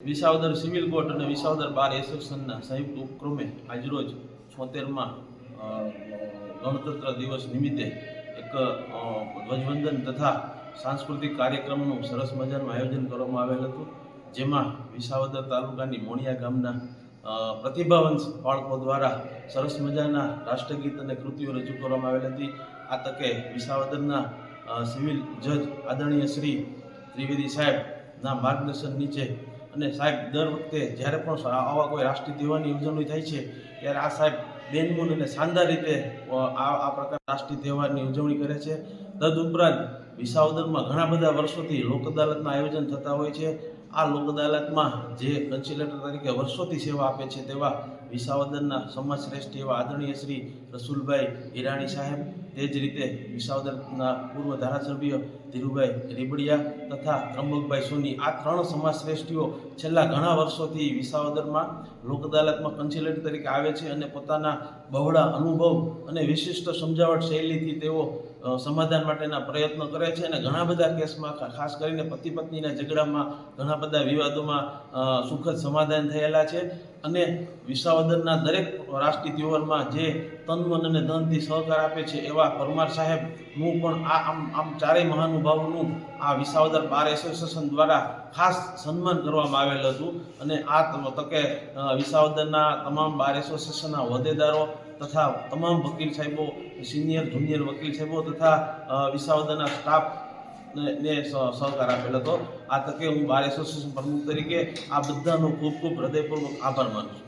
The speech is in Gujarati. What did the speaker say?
વિસાવદર સિવિલ કોર્ટ અને વિસાવદર બાર એસોસિએશનના સંયુક્ત ઉપક્રમે આજરોજ છોતેરમાં ગણતંત્ર દિવસ નિમિત્તે એક ધ્વજવંદન તથા સાંસ્કૃતિક કાર્યક્રમનું સરસ મજાનું આયોજન કરવામાં આવેલ હતું, જેમાં વિસાવદર તાલુકાની મોણિયા ગામના પ્રતિભાવંશ બાળકો દ્વારા સરસ મજાના રાષ્ટ્રગીત અને કૃતિઓ રજૂ કરવામાં આવેલ હતી. આ તકે વિસાવદરના સિવિલ જજ આદરણીય શ્રી ત્રિવેદી સાહેબના માર્ગદર્શન નીચે અને સાહેબ, દર વખતે જ્યારે પણ આવા કોઈ રાષ્ટ્રીય તહેવારની ઉજવણી થાય છે, ત્યારે આ સાહેબ બેનમૂન અને શાનદાર રીતે આ આ પ્રકાર રાષ્ટ્રીય તહેવારની ઉજવણી કરે છે. તદુપરાંત વિસાવદરમાં ઘણા બધા વર્ષોથી લોક અદાલતના આયોજન થતા હોય છે. આ લોક અદાલતમાં જે કન્સિલેટર તરીકે વર્ષોથી સેવા આપે છે, તેવા વિસાવદરના સમાજ શ્રેષ્ઠ એવા આદરણીય શ્રી રસુલભાઈ ઈરાણી સાહેબ, તે જ રીતે વિસાવદરના પૂર્વ ધારાસભ્ય ધીરુભાઈ રીબડિયા તથા ત્રંબકભાઈ સોની. આ ત્રણ સમાજ શ્રેષ્ઠીઓ છેલ્લા ઘણા વર્ષોથી વિસાવદરમાં લોક અદાલતમાં કન્સિલેટ તરીકે આવે છે અને પોતાના બહોળા અનુભવ અને વિશિષ્ટ સમજાવટ શૈલીથી તેઓ સમાધાન માટેના પ્રયત્નો કરે છે અને ઘણા બધા કેસમાં ખાસ કરીને પતિ પત્નીના ઝઘડામાં ઘણા બધા વિવાદોમાં સુખદ સમાધાન થયેલા છે. અને વિસાવદરના દરેક રાષ્ટ્રીય તહેવારમાં જે તન મન અને ધનથી સહકાર આપે છે એવા પરમાર સાહેબ, હું પણ આ આમ આમ ચારેય મહાનુભાવોનું આ વિસાવદર બાર એસોસિએશન દ્વારા ખાસ સન્માન કરવામાં આવેલ હતું અને આ તકે વિસાવદરના તમામ બાર એસોસિએશનના હોદ્દેદારો તથા તમામ વકીલ સાહેબો, સિનિયર, જુનિયર વકીલ સાહેબો તથા વિસાવદરના સ્ટાફ ને સહકાર આપેલ હતો. આ તકે હું બાર એસોસિએશન પ્રમુખ તરીકે આ બધાનો ખૂબ ખૂબ હૃદયપૂર્વક આભાર માનું છું.